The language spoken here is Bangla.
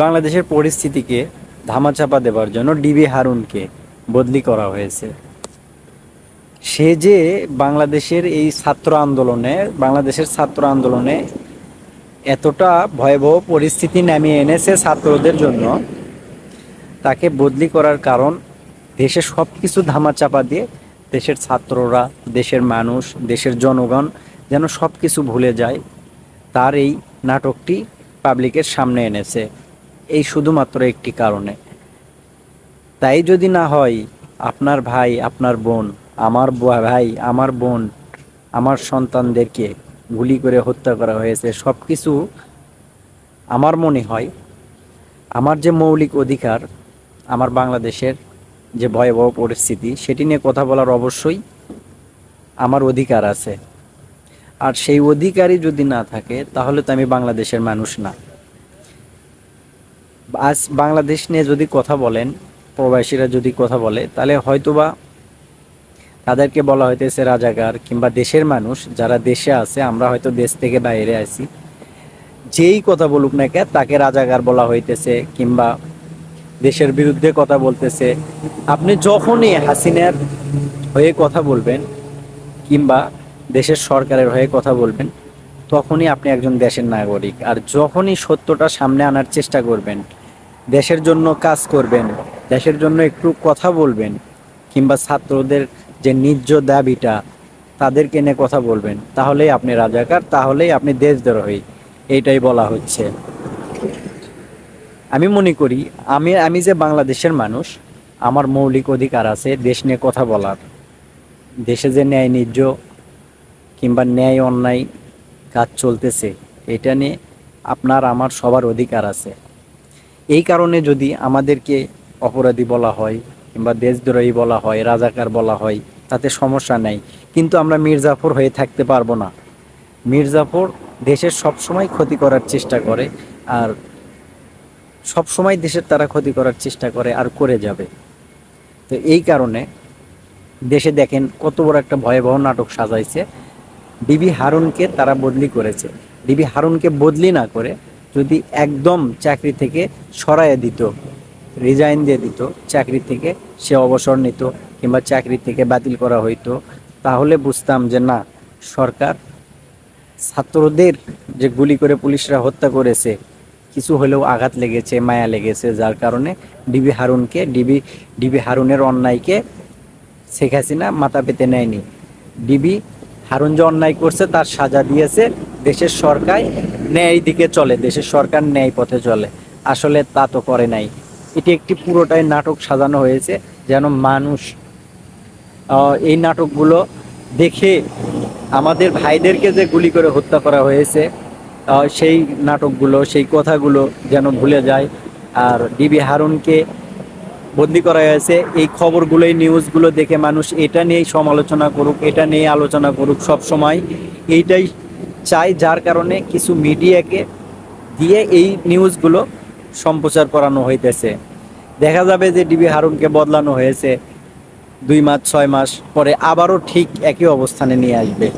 বাংলাদেশের পরিস্থিতিকে ধামাচাপা দেওয়ার জন্য ডিবি হারুনকে বদলি করা হয়েছে। সে যে বাংলাদেশের এই ছাত্র আন্দোলনে, বাংলাদেশের ছাত্র আন্দোলনে এতটা ভয়াবহ পরিস্থিতি নামিয়ে এনেছে ছাত্রদের জন্য, তাকে বদলি করার কারণ দেশের সব কিছু ধামাচাপা দিয়ে দেশের ছাত্ররা, দেশের মানুষ, দেশের জনগণ যেন সব কিছু ভুলে যায়, তার এই নাটকটি পাবলিকের সামনে এনেছে। এই শুধুমাত্র একটি কারণে। তাই যদি না হয়, আপনার ভাই, আপনার বোন, আমার ভাই, আমার বোন, আমার সন্তানদেরকে গুলি করে হত্যা করা হয়েছে সব কিছু আমার মনে হয়, আমার যে মৌলিক অধিকার, আমার বাংলাদেশের যে ভয়াবহ পরিস্থিতি, সেটি নিয়ে কথা বলার অবশ্যই আমার অধিকার আছে। আর সেই অধিকারই যদি না থাকে, তাহলে তো আমি বাংলাদেশের মানুষ না। আজ বাংলাদেশ নিয়ে যদি কথা বলেন, প্রবাসীরা যদি কথা বলে, তাহলে হয়তোবা তাদেরকে বলা হইতেছে রাজাকার কিংবা দেশের মানুষ যারা দেশে আছে, আমরা হয়তো দেশ থেকে বাইরে আছি। যেই কথা বলুক না কে তাকে রাজাকার বলা হইতেছে কিংবা দেশের বিরুদ্ধে কথা বলতেছে। আপনি যখনই হাসিনার হয়ে কথা বলবেন কিংবা দেশের সরকারের হয়ে কথা বলবেন তখনই আপনি একজন দেশের নাগরিক। আর যখনই সত্যটা সামনে আনার চেষ্টা করবেন, দেশের জন্য কাজ করবেন, দেশের জন্য একটু কথা বলবেন, কিংবা ছাত্রদের যে ন্যায্য দাবিটা তাদেরকে নিয়ে কথা বলবেন, তাহলেই আপনি রাজাকার, তাহলেই আপনি দেশদ্রোহী, এইটাই বলা হচ্ছে। আমি মনে করি, আমি আমি যে বাংলাদেশের মানুষ, আমার মৌলিক অধিকার আছে দেশ নিয়ে কথা বলার। দেশে যে ন্যায় ন্যায্য কিংবা ন্যায় অন্যায় কাজ চলতেছে, এটা নিয়ে আপনার, আমার সবার অধিকার আছে। এই কারণে যদি আমাদেরকে অপরাধী বলা হয় কিংবা দেশদ্রোহী বলা হয়, রাজাকার বলা হয়, তাতে সমস্যা নাই। কিন্তু আমরা মির্জাফর হয়ে থাকতে পারব না। মির্জাফর দেশের সবসময় ক্ষতি করার চেষ্টা করে আর সবসময় দেশের তারা ক্ষতি করার চেষ্টা করে আর করে যাবে। তো এই কারণে দেশে দেখেন কত বড় একটা ভয়াবহ নাটক সাজাইছে। ডিবি হারুনকে তারা বদলি করেছে। ডিবি হারুনকে বদলি না করে যদি একদম চাকরি থেকে সরাইয়ে দিত রিজাইন দিয়ে দিত, চাকরি থেকে সে অবসর নিত কিংবা চাকরি থেকে বাতিল করা হইতো, তাহলে বুঝতাম যে না, সরকার ছাত্রদের যে গুলি করে পুলিশরা হত্যা করেছে, কিছু হলেও আঘাত লেগেছে, মায়া লেগেছে, যার কারণে ডিবি হারুনকে ডিবি ডিবি হারুনের অন্যায়কে শেখ হাসিনা মাথা পেতে নেয়নি। ডিবি হারুন যে অন্যায় করছে, তার সাজা দিয়েছে। দেশের সরকার ন্যায় দিকে চলে, দেশের সরকার ন্যায় পথে চলে। আসলে তা তো করে নাই। এটি একটি পুরোটাই নাটক সাজানো হয়েছে, যেন মানুষ এই নাটকগুলো দেখে আমাদের ভাইদেরকে যে গুলি করে হত্যা করা হয়েছে সেই নাটকগুলো, সেই কথাগুলো যেন ভুলে যায়। আর ডিবি হারুনকে বন্দি করা হয়েছে। এই খবরগুলো এই নিউজগুলো দেখে মানুষ এটা নিয়েই সমালোচনা করুক, এটা নিয়ে আলোচনা করুক সব সময়। এইটাই চাই যার কারণে কিছু মিডিয়াকে দিয়ে এই নিউজগুলো সম্প্রচার করানো হইতেছে। দেখা যাবে যে ডিবি হারুনকে বদলানো হয়েছে দুই মাস, ছয় মাস পরে আবারও ঠিক একই অবস্থানে নিয়ে আসবে।